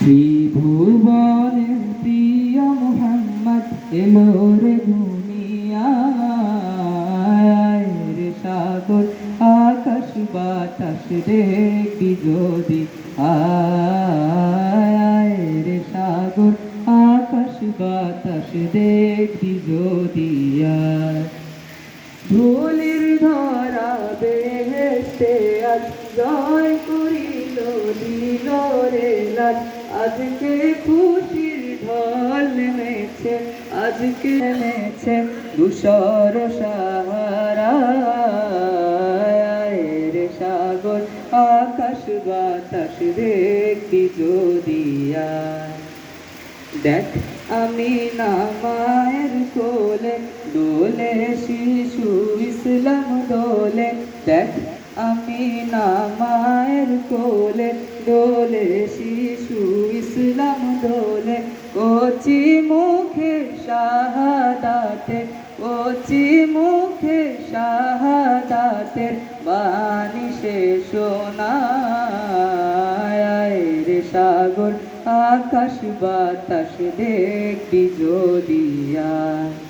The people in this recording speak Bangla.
ত্রিভুবনের প্রিয় মোহাম্মদ এলো রে দুনিয়ায়। রে সাগর, আকাশ, বাতাস দেখবি যদি আয়। রে সাগর, আকাশ, বাতাস যদি আয়। ধুলির ধরা বেহেস্তে আজ জয় করিল দিল রে আজকে খুশির ঢল নেমেছে, আজকে নেমেছে দুসর সাহারা। রে সাগর, আকাশ বাতাস দেখবি যদি আয় দেখ আমি না মায়ের কোলে, দোলে শিশু ইসলাম দোলে। দেখ আমি না কোলে দোলে শিশু ইসলাম দোলে, কচি মুখে শাহাদাতে, কচি মুখে শাহাদাতের বাণী সে শোনায়। রে সাগর, আকাশ বাতাস দেখবি যদি আয়।